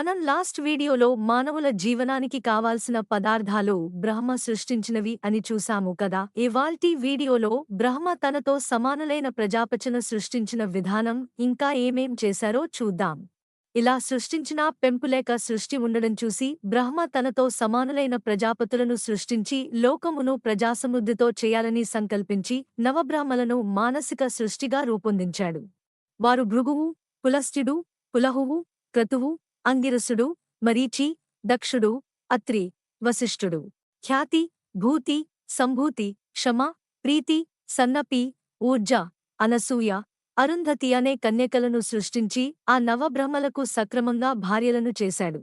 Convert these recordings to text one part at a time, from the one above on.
మనం లాస్ట్ వీడియోలో మానవుల జీవనానికి కావాల్సిన పదార్థాలు బ్రహ్మ సృష్టించినవి అని చూశాము కదా. ఇవాల్టి వీడియోలో బ్రహ్మ తనతో సమానులైన ప్రజాపచన సృష్టించిన విధానం ఇంకా ఏమేం చేశారో చూద్దాం. ఇలా సృష్టించినా పెంపులేక సృష్టి ఉండడం చూసి బ్రహ్మ తనతో సమానులైన ప్రజాపతులను సృష్టించి లోకమును ప్రజాసమృద్ధితో చేయాలని సంకల్పించి నవబ్రహ్మలను మానసిక సృష్టిగా రూపొందించాడు. వారు భృగువు కులస్థిడు పులహువు క్రతువు అంగిరసుడు మరీచి దక్షుడు అత్రి వశిష్ఠుడు. ఖ్యాతి భూతి సంభూతి క్షమ ప్రీతి సన్నపి ఊర్జ అనసూయ. అరుంధతి అనే కన్యకలను సృష్టించి ఆ నవబ్రహ్మలకు సక్రమంగా భార్యలను చేశాడు.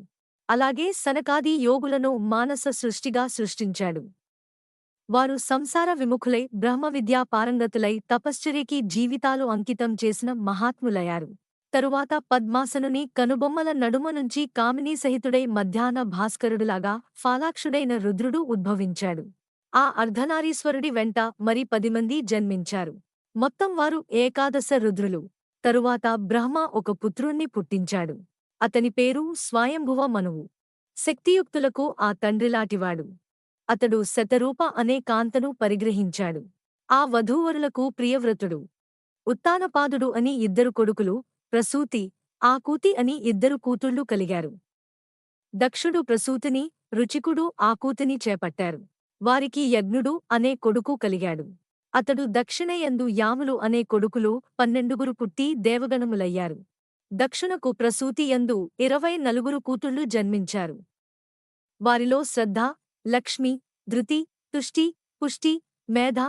అలాగే సనకాది యోగులను మానస సృష్టిగా సృష్టించాడు. వారు సంసార విముఖులై బ్రహ్మ విద్యా పారంగతులై తపశ్చర్యకి జీవితాలు అంకితం చేసిన మహాత్ములయ్యారు. తరువాత పద్మాసనుని కనుబొమ్మల నడుమ నుంచి కామినీ సహితుడై మధ్యాహ్న భాస్కరుడులాగా ఫాలాక్షుడైన రుద్రుడు ఉద్భవించాడు. ఆ అర్ధనారీశ్వరుడి వెంట మరి పదిమంది జన్మించారు. మొత్తం వారు ఏకాదశ రుద్రులు. తరువాత బ్రహ్మ ఒక పుత్రుణ్ణి పుట్టించాడు. అతని పేరు స్వయంభువ మనువు. శక్తియుక్తులకు ఆ తండ్రిలాటివాడు. అతడు శతరూప అనే కాంతను పరిగ్రహించాడు. ఆ వధూవరులకు ప్రియవ్రతుడు. ఉత్తానపాదుడు అని ఇద్దరు కొడుకులు ప్రసూతి ఆకూతి అని ఇద్దరు కూతుళ్ళు కలిగారు. దక్షుడు ప్రసూతిని రుచికుడు ఆకూతిని చేపట్టారు. వారికి యజ్ఞుడు అనే కొడుకు కలిగాడు. అతడు దక్షిణయందు యాములు అనే కొడుకులు పన్నెండుగురు పుట్టి దేవగణములయ్యారు. దక్షిణకు ప్రసూతి యందు ఇరవై నలుగురు కూతుళ్ళు జన్మించారు. వారిలో శ్రద్ధ లక్ష్మి ధృతి తుష్టి పుష్టి మేధ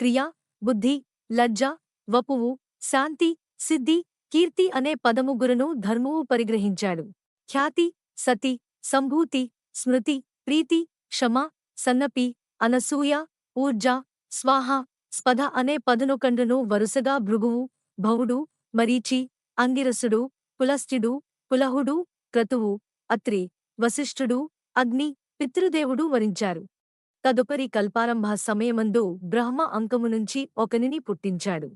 క్రియ బుద్ధి లజ్జ వపువు శాంతి సిద్ధి కీర్తి అనే పదముగురును ధర్మువు పరిగ్రహించాడు. ఖ్యాతి సతి సంభూతి స్మృతి ప్రీతి క్షమ సన్నపి అనసూయ ఊర్జ స్వాహ స్పధ అనే పదునొకండును వరుసగా భృగువు భౌడు మరీచి అంగిరసుడు కులస్థిడు కులహుడు క్రతువు అత్రి వశిష్ఠుడు అగ్ని పితృదేవుడు వరించారు. తదుపరి కల్పారంభ సమయమందు బ్రహ్మ అంకము నుంచి ఒకనిని పుట్టించాడు.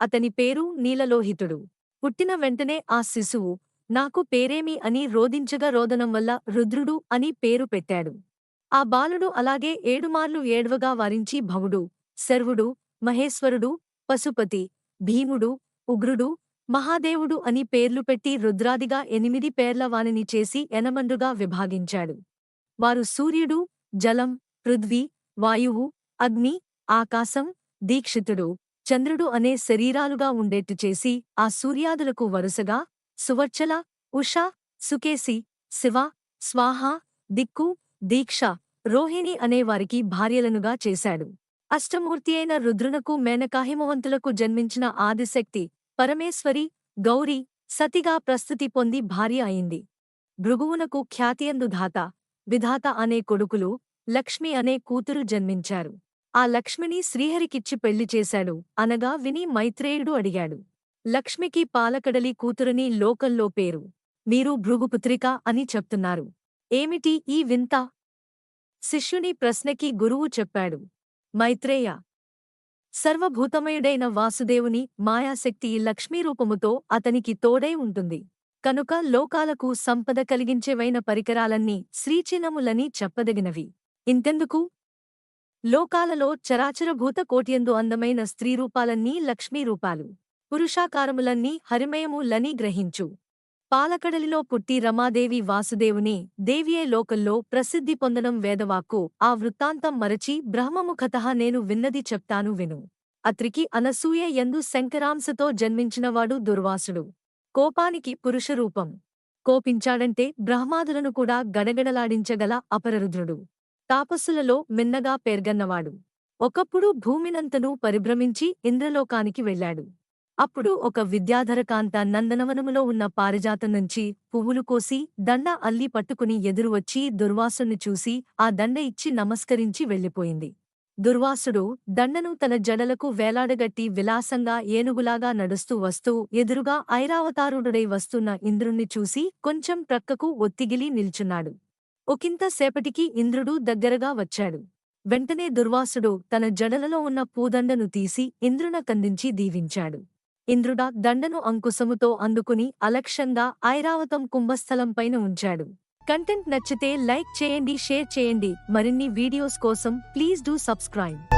అతని పేరు నీలలోహితుడు. పుట్టిన వెంటనే ఆ శిశువు నాకు పేరేమి అని రోదించగా రోదనం వల్ల రుద్రుడు అని పేరు పెట్టాడు. ఆ బాలుడు అలాగే ఏడుమార్లు ఏడవగా వారించి భవుడు శర్వుడు మహేశ్వరుడు పశుపతి భీముడు ఉగ్రుడు మహాదేవుడు అని పేర్లు పెట్టి రుద్రాదిగా ఎనిమిది పేర్ల వానిని చేసి ఎనమండుగా విభాగించాడు. వారు సూర్యుడు జలం పృథ్వీ వాయువు అగ్ని ఆకాశం దీక్షితుడు. చంద్రుడు అనే శరీరాలుగా ఉండేట్టు చేసి ఆ సూర్యాదులకు వరుసగా సువర్చల ఉష సుకేసి శివ స్వాహ దిక్కు దీక్ష రోహిణి అనే వారికి భార్యలనుగా చేశాడు. అష్టమూర్తి అయిన రుద్రునకు మేనకాహిమవంతులకు జన్మించిన ఆదిశక్తి పరమేశ్వరి గౌరీ సతిగా ప్రస్తుతి పొంది భార్య అయింది. భృగువునకు ఖ్యాతియందు ధాత విధాత అనే కొడుకులు లక్ష్మి అనే కూతురు జన్మించారు. ఆ లక్ష్మిని శ్రీహరికిచ్చి పెళ్ళి చేశాడు. అనగా విని మైత్రేయుడు అడిగాడు. లక్ష్మికి పాలకడలి కూతురని లోకంలో పేరు. మీరు భృగుపుత్రిక అని చెప్తున్నారు. ఏమిటి ఈ వింత? శిష్యుని ప్రశ్నకి గురువు చెప్పాడు. మైత్రేయ! సర్వభూతమయుడైన వాసుదేవుని మాయాశక్తి లక్ష్మీరూపముతో అతనికి తోడై ఉంటుంది. కనుక లోకాలకు సంపద కలిగించేవైన పరికరాలన్నీ శ్రీచినములని చెప్పదగినవి. ఇంతెందుకు? లోకాలలో చరాచరభూత కోట్యందు అందమైన స్త్రీరూపాలన్నీ లక్ష్మీరూపాలు పురుషాకారములన్నీ హరిమయములని గ్రహించు. పాలకడలిలో పుట్టి రమాదేవి వాసుదేవుని దేవియే లోకల్లో ప్రసిద్ధి పొందడం వేదవాక్కు ఆ వృత్తాంతం మరచి బ్రహ్మముఖత నేను విన్నది చెప్తాను విను. అత్రికి అనసూయ ఎందు శంకరాంశతో జన్మించినవాడు దుర్వాసుడు. కోపానికి పురుషరూపం. కోపించాడంటే బ్రహ్మాదులను కూడా గడగడలాడించగల అపరరుద్రుడు. తాపస్సులలో మిన్నగా పేర్గన్నవాడు. ఒకప్పుడు భూమినంతనూ పరిభ్రమించి ఇంద్రలోకానికి వెళ్ళాడు. అప్పుడు ఒక విద్యాధరకాంత నందనవనములో ఉన్న పారిజాతం నుంచి పువ్వులు కోసి దండ అల్లి పట్టుకుని ఎదురువచ్చి దుర్వాసుని చూసి ఆ దండ ఇచ్చి నమస్కరించి వెళ్ళిపోయింది. దుర్వాసుడు దండను తన జడలకు వేలాడగట్టి విలాసంగా ఏనుగులాగా నడుస్తూ వస్తూ ఎదురుగా ఐరావతారుడై వస్తున్న ఇంద్రుణ్ణి చూసి కొంచెం ప్రక్కకు ఒత్తిగిలి నిల్చున్నాడు. ఒకింత సేపటికి ఇంద్రుడు దగ్గరగా వచ్చాడు. వెంటనే దుర్వాసుడు తన జడలలో ఉన్న పూదండను తీసి ఇంద్రున కందించి దీవించాడు. ఇంద్రుడ దండను అంకుశముతో అందుకుని అలక్ష్యంగా ఐరావతం కుంభస్థలం పైన ఉంచాడు. కంటెంట్ నచ్చితే లైక్ చేయండి షేర్ చేయండి. మరిన్ని వీడియోస్ కోసం ప్లీజ్ డూ సబ్స్క్రైబ్.